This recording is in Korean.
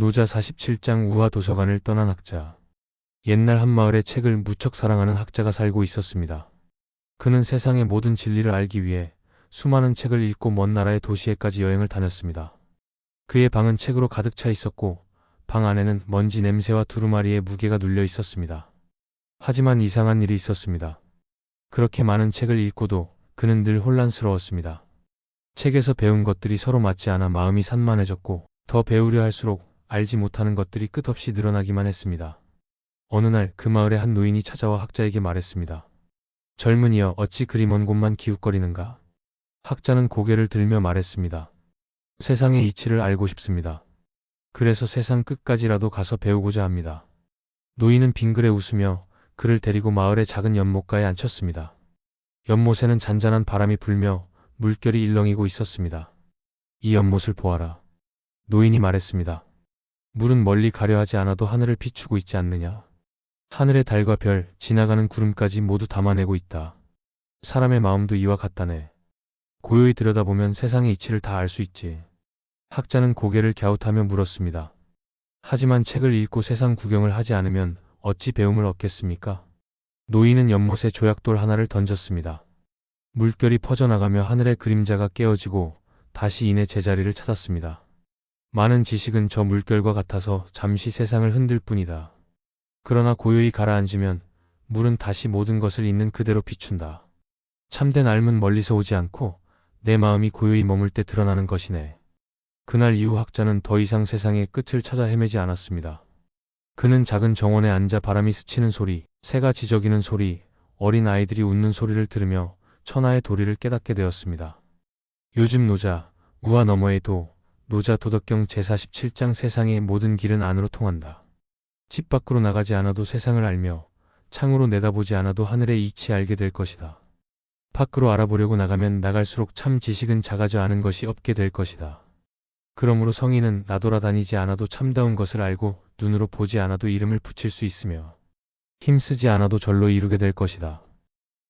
노자 47장 우화 도서관을 떠난 학자. 옛날 한 마을에 책을 무척 사랑하는 학자가 살고 있었습니다. 그는 세상의 모든 진리를 알기 위해 수많은 책을 읽고 먼 나라의 도시에까지 여행을 다녔습니다. 그의 방은 책으로 가득 차 있었고 방 안에는 먼지 냄새와 두루마리의 무게가 눌려 있었습니다. 하지만 이상한 일이 있었습니다. 그렇게 많은 책을 읽고도 그는 늘 혼란스러웠습니다. 책에서 배운 것들이 서로 맞지 않아 마음이 산만해졌고 더 배우려 할수록 알지 못하는 것들이 끝없이 늘어나기만 했습니다. 어느 날 그 마을의 한 노인이 찾아와 학자에게 말했습니다. 젊은이여 어찌 그리 먼 곳만 기웃거리는가? 학자는 고개를 들며 말했습니다. 세상의 이치를 알고 싶습니다. 그래서 세상 끝까지라도 가서 배우고자 합니다. 노인은 빙그레 웃으며 그를 데리고 마을의 작은 연못가에 앉혔습니다. 연못에는 잔잔한 바람이 불며 물결이 일렁이고 있었습니다. 이 연못을 보아라. 노인이 말했습니다. 물은 멀리 가려 하지 않아도 하늘을 비추고 있지 않느냐. 하늘의 달과 별, 지나가는 구름까지 모두 담아내고 있다. 사람의 마음도 이와 같다네. 고요히 들여다보면 세상의 이치를 다 알 수 있지. 학자는 고개를 갸웃하며 물었습니다. 하지만 책을 읽고 세상 구경을 하지 않으면 어찌 배움을 얻겠습니까? 노인은 연못에 조약돌 하나를 던졌습니다. 물결이 퍼져나가며 하늘의 그림자가 깨어지고 다시 인의 제자리를 찾았습니다. 많은 지식은 저 물결과 같아서 잠시 세상을 흔들 뿐이다. 그러나 고요히 가라앉으면 물은 다시 모든 것을 있는 그대로 비춘다. 참된 알은 멀리서 오지 않고 내 마음이 고요히 머물 때 드러나는 것이네. 그날 이후 학자는 더 이상 세상의 끝을 찾아 헤매지 않았습니다. 그는 작은 정원에 앉아 바람이 스치는 소리, 새가 지저귀는 소리, 어린 아이들이 웃는 소리를 들으며 천하의 도리를 깨닫게 되었습니다. 요즘 노자, 우화 너머의 도, 노자 도덕경 제47장 세상의 모든 길은 안으로 통한다. 집 밖으로 나가지 않아도 세상을 알며 창으로 내다보지 않아도 하늘의 이치 알게 될 것이다. 밖으로 알아보려고 나가면 나갈수록 참 지식은 작아져 아는 것이 없게 될 것이다. 그러므로 성인은 나돌아다니지 않아도 참다운 것을 알고 눈으로 보지 않아도 이름을 붙일 수 있으며 힘쓰지 않아도 절로 이루게 될 것이다.